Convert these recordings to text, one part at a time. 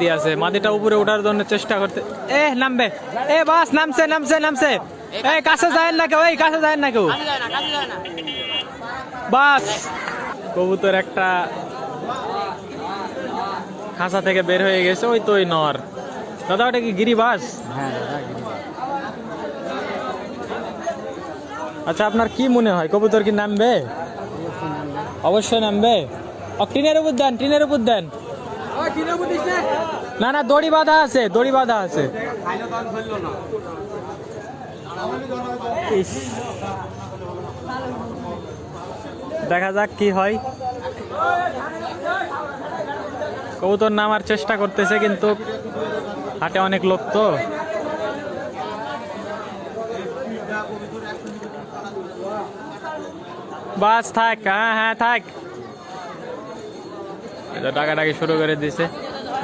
দিয়ে আছে। মাদিটা উপরে ওঠার জন্য চেষ্টা করতে এ নামবে। এ বাস নামছে নামছে নামছে। এই কাছে যায় না কেউ এই কাছে যায় না কেউ। বাস। কবুতর একটা খাঁচা থেকে বের হয়ে গেছে ওই তো ওই নর। দাদা ওটা কি গিরিবাস? আচ্ছা আপনার কি মনে হয়? কবুতর কি নামবে? অবশ্যই নামবে। টিনের উপর দেন টিনের উপর দেন। না না, দড়ি বাঁধা আছে, দড়ি বাঁধা আছে। দেখা যাক কি হয়। কবুতর নামার চেষ্টা করতেছে কিন্তু হাটে অনেক লোক তো। বাস, থাক হ্যাঁ হ্যাঁ থাক। ডাকাডাকি শুরু করে দিছে।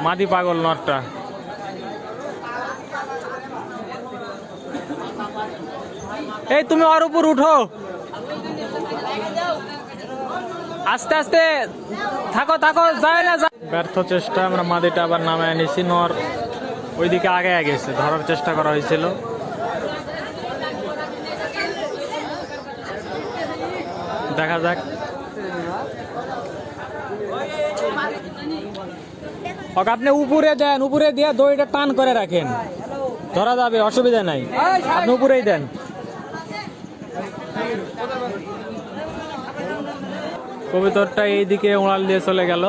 মাদি পাগল নটটা এই, তুমি ওর উপর উঠো। আস্তে আস্তে। থাকো থাকো, যায় না ব্যর্থ চেষ্টা, আমরা মাদিটা আবার নামে এনেছি নর ওইদিকে আগে গেছে, ধরার চেষ্টা করা হয়েছিল। দেখা যাক। আপনি উপরে দেন, উপরে দিয়ে দড়িটা টান করে রাখেন। ধরা যাবে, অসুবিধা নাই। আপনি উপরেই দেন। কবিতরটা এইদিকে উড়াল দিয়ে চলে গেল।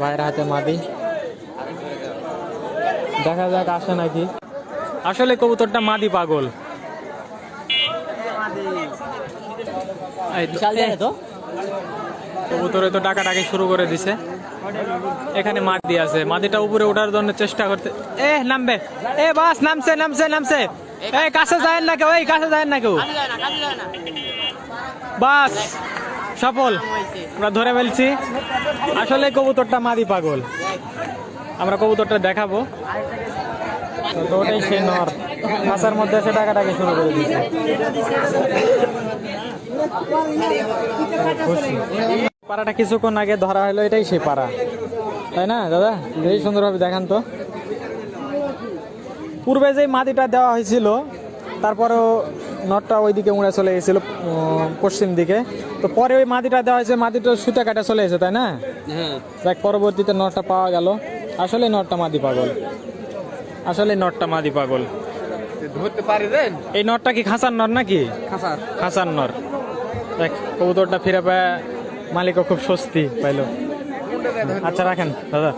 ভাইয়ের হাতে মাদি। দেখা যাক, আসে নাকি। আসলে কবুতরটা মাদি পাগল। এই তো- কবুতরে তো ডাকাডাকি শুরু করে দিছে। এখানে মাদি আছে। মাদিটা উপরে ওঠার জন্য চেষ্টা করতে এ নামবে। এ বাস নামছে নামছে নামছে। এই কাছে যায় না কেউ এই কাছে যায় না কেউ বাস সফল। আমরা ধরে ফেলছি। আসলে কবুতরটা মাদি পাগল। আমরা কবুতরটা দেখাবো। তো ওটাই সে নর। কাঁচার মধ্যে এসে ডাকাটাকে শুরু করে দিয়েছে। পাড়াটা কিছুক্ষণ আগে ধরা হলো এটাই সেই পাড়া। তাই না দাদা? এই সুন্দরভাবে দেখান তো। পূর্বে যে মাটিটা দেওয়া হয়েছিল তারপরেও নটটা ওইদিকে উড়ে চলে গেছিল পশ্চিম দিকে। তো পরে ওই মাটিটা দেওয়া হয়েছে মাটিটা সুতা কাটা চলে গেছে তাই না? দেখ পরবর্তীতে নটটা পাওয়া গেল। আসলে নটটা মাদি পাগল। আসলে নটটা মাদি পাগল। ধরতে পারি দেন? এই নরটা কি খাঁচার নর নাকি? খাসার খাসার নর দেখ কবুতরটা ফিরে পায় মালিকও খুব স্বস্তি পাইলো। আচ্ছা রাখেন দাদা।